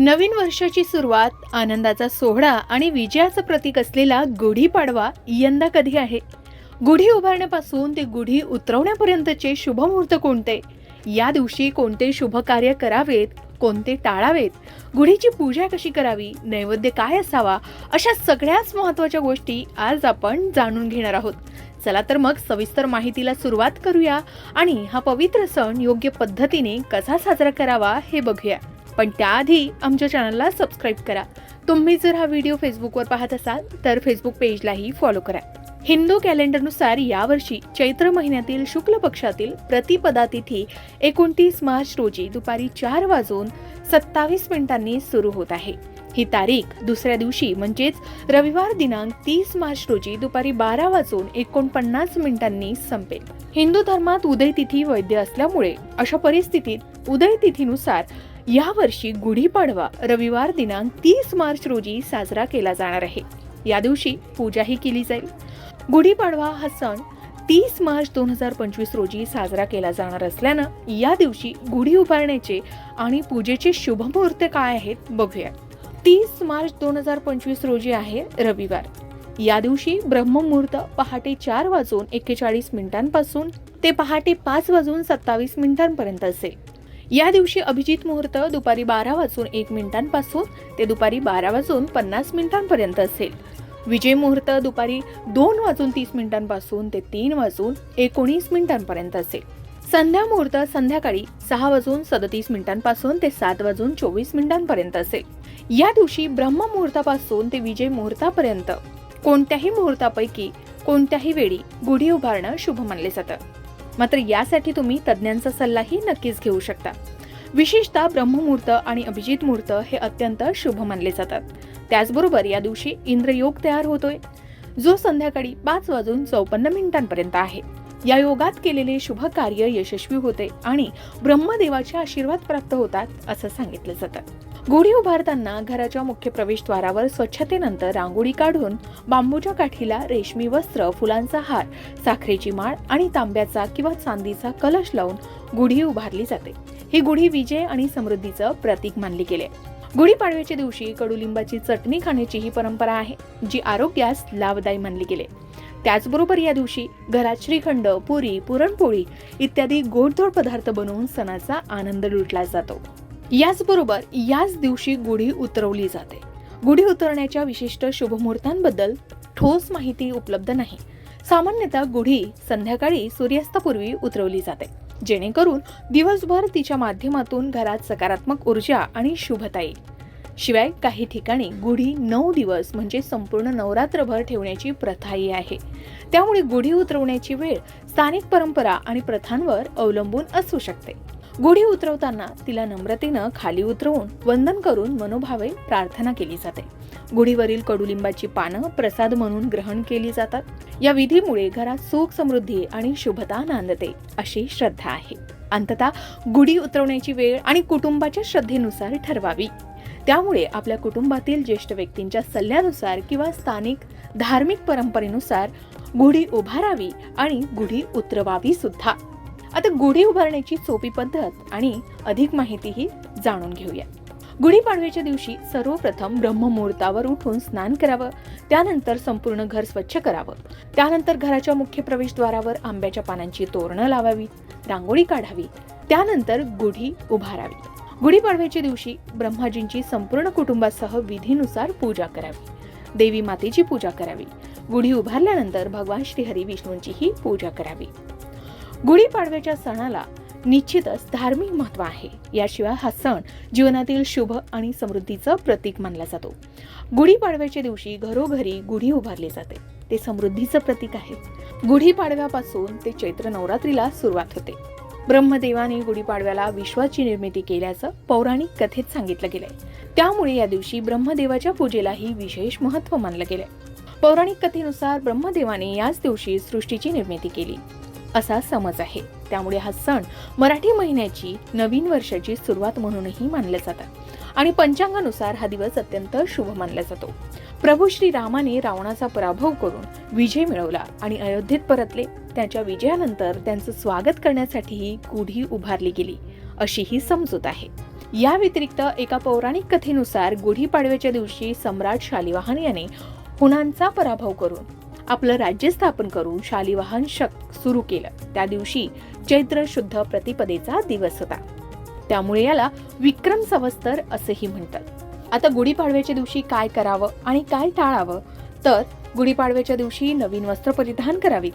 नवीन वर्षाची सुरुवात आनंदाचा सोहळा आणि विजयाचं प्रतीक असलेला गुढीपाडवा यंदा कधी आहे? गुढी उभारण्यापासून ते गुढी उतरवण्यापर्यंतचे शुभमुहूर्त कोणते? या दिवशी कोणते शुभ कार्य करावेत कोणते टाळावेत? गुढीची पूजा कशी करावी? नैवेद्य काय असावा? अशा सगळ्याच महत्त्वाच्या गोष्टी आज आपण जाणून घेणार आहोत. चला तर मग सविस्तर माहितीला सुरुवात करूया आणि हा पवित्र सण योग्य पद्धतीने कसा साजरा करावा हे बघूया. पण त्याआधी आमच्या चॅनलला सबस्क्राईब करा. तुम्ही जर हा व्हिडिओ फेसबुकवर पाहत असाल तर फेसबुक पेजलाही फॉलो करा. हिंदू कॅलेंडरनुसार यावर्षी चैत्र महिन्यातील शुक्ल पक्षातील प्रतिपदा तिथी एकोणतीस मार्च रोजी दुपारी चार वाजून सत्तावीस मिनिटांनी सुरू होत आहे. ही तारीख दुसऱ्या दिवशी म्हणजेच रविवार दिनांक तीस मार्च रोजी दुपारी बारा वाजून एकोणपन्नास मिनिटांनी संपेल. हिंदू धर्मात उदय तिथी वैद्य असल्यामुळे अशा परिस्थितीत उदय तिथीनुसार यावर्षी गुढीपाडवा रविवार दिनांक तीस मार्च रोजी साजरा केला जाणार आहे. या दिवशी पूजाही केली जाईल. गुढीपाडवा हा सण तीस मार्च दोन हजार पंचवीस रोजी साजरा केला जाणार असल्यानं या दिवशी गुढी उभारण्याचे आणि पूजेचे शुभमुहूर्त काय आहेत बघूया. तीस मार्च दोन हजार पंचवीस रोजी आहे रविवार. या दिवशी ब्रह्ममुहूर्त पहाटे चार वाजून एक्केचाळीस मिनिटांपासून ते पहाटे पाच वाजून सत्तावीस मिनिटांपर्यंत असेल. या दिवशी अभिजित मुहूर्त दुपारी बारा वाजून एक मिनिटांपासून ते दुपारी बारा वाजून पन्नास मिनिटांपर्यंत असेल. विजय मुहूर्त दुपारी दोन वाजून तीस मिनिटांपासून ते तीन वाजून एकोणीस मिनिटांपर्यंत असेल. संध्या मुहूर्त संध्याकाळी सहा वाजून सदतीस मिनिटांपासून ते सात वाजून चोवीस मिनिटांपर्यंत असेल. या दिवशी ब्रह्म मुहूर्तापासून ते विजय मुहूर्तापर्यंत कोणत्याही मुहूर्तापैकी कोणत्याही वेळी गुढी उभारणं शुभ मानले जातं. मात्र यासाठी तुम्ही तज्ज्ञांचा सल्लाही नक्कीच घेऊ शकता. विशेषतः ब्रह्ममुहूर्त आणि अभिजित मुहूर्त हे अत्यंत शुभ मानले जातात. त्याचबरोबर या दिवशी इंद्रयोग तयार होतोय जो संध्याकाळी पाच वाजून चौपन्न मिनिटांपर्यंत आहे. या योगात केलेले शुभ कार्य यशस्वी होते आणि ब्रह्मदेवाचे आशीर्वाद प्राप्त होतात असं सांगितलं जातं. गुढी उभारताना घराच्या मुख्य प्रवेशद्वारावर स्वच्छतेनंतर रांगोळी काढून बांबूच्या काठीला रेशमी वस्त्र फुलांचा हार साखरेची माळ आणि तांब्याचा किंवा चांदीचा कलश लावून गुढी उभारली जाते. ही गुढी विजय आणि समृद्धीचं प्रतीक मानली गेले. गुढीपाडव्याच्या दिवशी कडुलिंबाची चटणी खाण्याची ही परंपरा आहे जी आरोग्यास लाभदायी मानली गेले. त्याचबरोबर या दिवशी घरात श्रीखंड पुरी पुरणपोळी इत्यादी गोडधोड पदार्थ बनवून सणाचा आनंद लुटला जातो. याचबरोबर याच दिवशी गुढी उतरवली जाते. गुढी उतरण्याच्या विशिष्ट शुभमुहूर्तांबद्दल ठोस माहिती उपलब्ध नाही. सामान्यतः गुढी संध्याकाळी सूर्यास्तापूर्वी उतरवली जाते. जेणेकरून दिवसभर तिच्या माध्यमातून घरात सकारात्मक ऊर्जा आणि शुभता येईल. शिवाय काही ठिकाणी गुढी नऊ दिवस म्हणजे संपूर्ण नवरात्रभर ठेवण्याची प्रथाही आहे. त्यामुळे गुढी उतरवण्याची वेळ स्थानिक परंपरा आणि प्रथांवर अवलंबून असू शकते. गुढी उतरवताना तिला नम्रतेनं खाली उतरवून वंदन करून मनोभावे प्रार्थना केली जाते. गुढीवरील कडुलिंबाची पानं प्रसाद म्हणून ग्रहण केली जातात. या विधीमुळे घरात सुख समृद्धी आणि शुभता नांदते अशी श्रद्धा आहे. अंततः गुढी उतरवण्याची वेळ आणि कुटुंबाच्या श्रद्धेनुसार ठरवावी. त्यामुळे आपल्या कुटुंबातील ज्येष्ठ व्यक्तींच्या सल्ल्यानुसार किंवा स्थानिक धार्मिक परंपरेनुसार गुढी उभारावी आणि गुढी उतरवावी सुद्धा. आता गुढी उभारण्याची सोपी पद्धत आणि अधिक माहितीही जाणून घेऊया. गुढीपाडव्याच्या दिवशी सर्वप्रथम ब्रह्ममुहूर्तावर उठून स्नान करावं त्यानंतर संपूर्ण घर स्वच्छ करावं. त्यानंतर घराच्या मुख्य प्रवेशद्वारावर आंब्याच्या पानांची तोरणं लावावी रांगोळी काढावी त्यानंतर गुढी उभारावी. गुढीपाडव्याच्या दिवशी ब्रह्माजींची संपूर्ण कुटुंबासह विधीनुसार पूजा करावी. देवी मातेची पूजा करावी. गुढी उभारल्यानंतर भगवान श्रीहरी विष्णूंचीही पूजा करावी. गुढीपाडव्याच्या सणाला निश्चितच धार्मिक महत्त्व आहे. याशिवाय हा सण जीवनातील शुभ आणि समृद्धीचं प्रतीक मानला जातो. गुढीपाडव्याच्या दिवशी घरोघरी गुढी उभारली जाते. ते समृद्धीचं प्रतीक आहे. गुढीपाडव्यापासून ते चैत्र नवरात्रीला सुरुवात होते. ब्रह्मदेवाने गुढीपाडव्याला विश्वाची निर्मिती केल्याचं पौराणिक कथेत सांगितलं गेलंय. त्यामुळे या दिवशी ब्रह्मदेवाच्या पूजेलाही विशेष महत्त्व मानलं गेलंय. पौराणिक कथेनुसार ब्रह्मदेवाने याच दिवशी सृष्टीची निर्मिती केली. असा समज आहे. त्यामुळे हा सण मराठी महिन्याची नवीन वर्षाची सुरुवात म्हणूनही मानल्या जातात. आणि पंचांगानुसार हा दिवस अत्यंत शुभ मानला जातो. प्रभू श्री रामाने रावणाचा पराभव करून विजय मिळवला आणि अयोध्येत परतले. त्याच्या विजयानंतर त्यांचं स्वागत करण्यासाठीही गुढी उभारली गेली अशी ही समजूत आहे. या व्यतिरिक्त एका पौराणिक कथेनुसार गुढीपाडव्याच्या दिवशी सम्राट शालिवाहन याने हुनांचा पराभव करून आपलं राज्य स्थापन करून शालिवाहन शक सुरू केलं. त्या दिवशी चैत्र शुद्ध प्रतिपदेचा दिवस होता. त्यामुळे याला विक्रम संवत्सर असेही म्हणतात. आता गुढीपाडव्याच्या दिवशी काय करावं आणि काय टाळावं? तर गुढीपाडव्याच्या दिवशी नवीन वस्त्र परिधान करावीत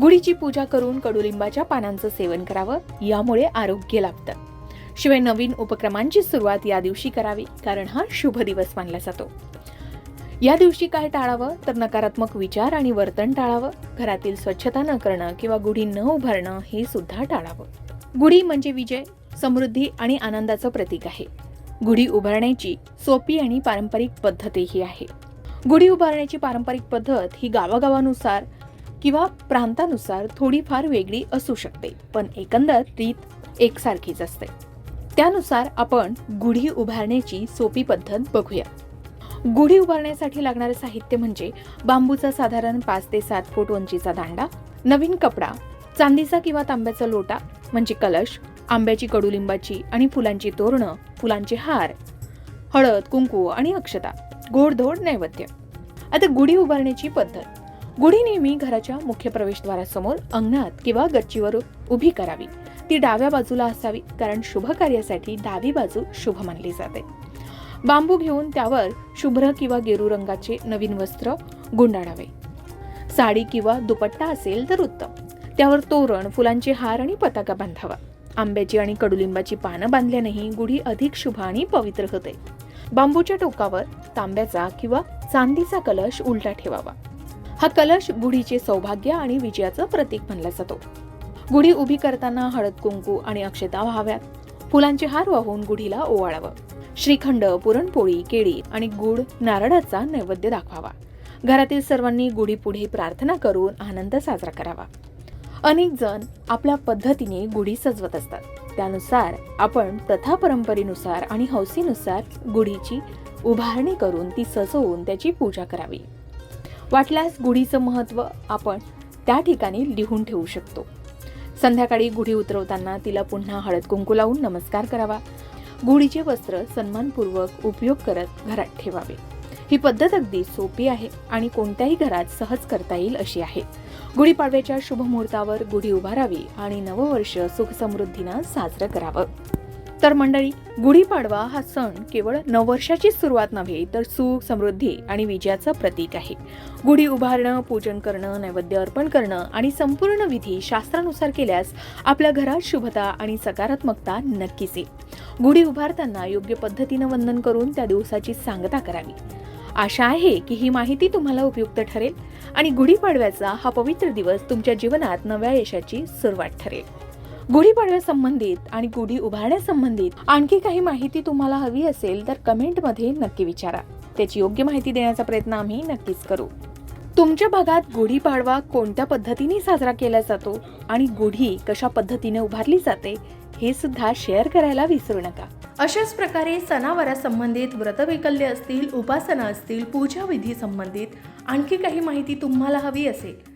गुढीची पूजा करून कडुलिंबाच्या पानांचं सेवन करावं यामुळे आरोग्य लाभतं. शिवाय नवीन उपक्रमांची सुरुवात या दिवशी करावी कारण हा शुभ दिवस मानला जातो. या दिवशी काय टाळावं? तर नकारात्मक विचार आणि वर्तन टाळावं. घरातील स्वच्छता न करणं किंवा गुढी न उभारणं हे सुद्धा टाळावं. गुढी म्हणजे विजय समृद्धी आणि आनंदाचं प्रतीक आहे. गुढी उभारण्याची सोपी आणि पारंपरिक पद्धतही आहे. गुढी उभारण्याची पारंपरिक पद्धत ही गावागावानुसार किंवा प्रांतानुसार थोडीफार वेगळी असू शकते पण एकंदर रीत एकसारखीच असते. त्यानुसार आपण गुढी उभारण्याची सोपी पद्धत बघूया. गुढी उभारण्यासाठी लागणारं साहित्य म्हणजे बांबूचा साधारण पाच ते सात फूट उंचीचा दांडा नवीन कपडा चांदीचा किंवा तांब्याचा लोटा म्हणजे कलश आंब्याची कडुलिंबाची आणि फुलांची तोरणं फुलांचे हार हळद कुंकू आणि अक्षता गोडधोड नैवेद्य. आता गुढी उभारण्याची पद्धत. गुढी नेहमी घराच्या मुख्य प्रवेशद्वारासमोर अंगणात किंवा गच्चीवर उभी करावी. ती डाव्या बाजूला असावी कारण शुभ कार्यासाठी डावी बाजू शुभ मानली जाते. बांबू घेऊन त्यावर शुभ्र किंवा गेरू रंगाचे नवीन वस्त्र गुंडाळावे. साडी किंवा दुपट्टा असेल तर उत्तम. त्यावर तोरण फुलांचे हार आणि पताका बांधावा. आंब्याची आणि कडुलिंबाची पानं बांधल्यानेही गुढी अधिक शुभ आणि पवित्र होते. बांबूच्या टोकावर तांब्याचा किंवा चांदीचा कलश उलटा ठेवावा. हा कलश गुढीचे सौभाग्य आणि विजयाचं प्रतीक मानला जातो. गुढी उभी करताना हळद कुंकू आणि अक्षता व्हाव्यात. फुलांचे हार वाहून गुढीला ओवाळावं. श्रीखंड पुरणपोळी केळी आणि गुड नारळाचा नैवेद्य दाखवावा. घरातील सर्वांनी गुढी पुढे प्रार्थना करून आनंद साजरा करावा. अनेक जण आपल्या पद्धतीने गुढी सजवत असतात. त्यानुसार आपण प्रथा परंपरेनुसार आणि हौसीनुसार गुढीची उभारणी करून ती सजवून त्याची पूजा करावी. वाटल्यास गुढीचं महत्त्व आपण त्या ठिकाणी लिहून ठेवू शकतो. संध्याकाळी गुढी उतरवताना तिला पुन्हा हळद कुंकू लावून नमस्कार करावा. गुढीचे वस्त्र सन्मानपूर्वक उपयोग करत घरात ठेवावे. ही पद्धत अगदी सोपी आहे आणि कोणत्याही घरात सहज करता येईल अशी आहे. गुढीपाडव्याच्या शुभमुहूर्तावर गुढी उभारावी आणि नववर्ष सुख समृद्धीनं साजरं करावं. तर मंडळी गुढीपाडवा हा सण केवळ नववर्षाची सुरुवात नव्हे तर सुख समृद्धी आणि विजयाचं प्रतीक आहे. गुढी उभारणं पूजन करणं नैवेद्य अर्पण करणं आणि संपूर्ण विधी शास्त्रानुसार केल्यास आपल्या घरात शुभता आणि सकारात्मकता नक्कीच येईल. गुढी उभारताना योग्य पद्धतीनं वंदन करून त्या दिवसाची सांगता करावी. आशा आहे की ही माहिती तुम्हाला उपयुक्त ठरेल आणि गुढीपाडव्याचा हा पवित्र दिवस तुमच्या जीवनात नव्या यशाची सुरुवात ठरेल. गुढीपाडव्या संबंधित आणि गुढी उभारण्यासंबंधित आणखी काही माहिती तुम्हाला हवी असेल तर कमेंटमध्ये नक्की विचारा. त्याची योग्य माहिती देण्याचा प्रयत्न आम्ही नक्कीच करू. तुमच्या भागात गुढीपाडवा कोणत्या पद्धतीने साजरा केला जातो आणि गुढी कशा पद्धतीने उभारली जाते हे सुद्धा शेअर करायला विसरू नका. अशाच प्रकारे सणावारासंबंधित व्रतवैकल्य असतील उपासना असतील पूजा विधी संबंधित आणखी काही माहिती तुम्हाला हवी असेल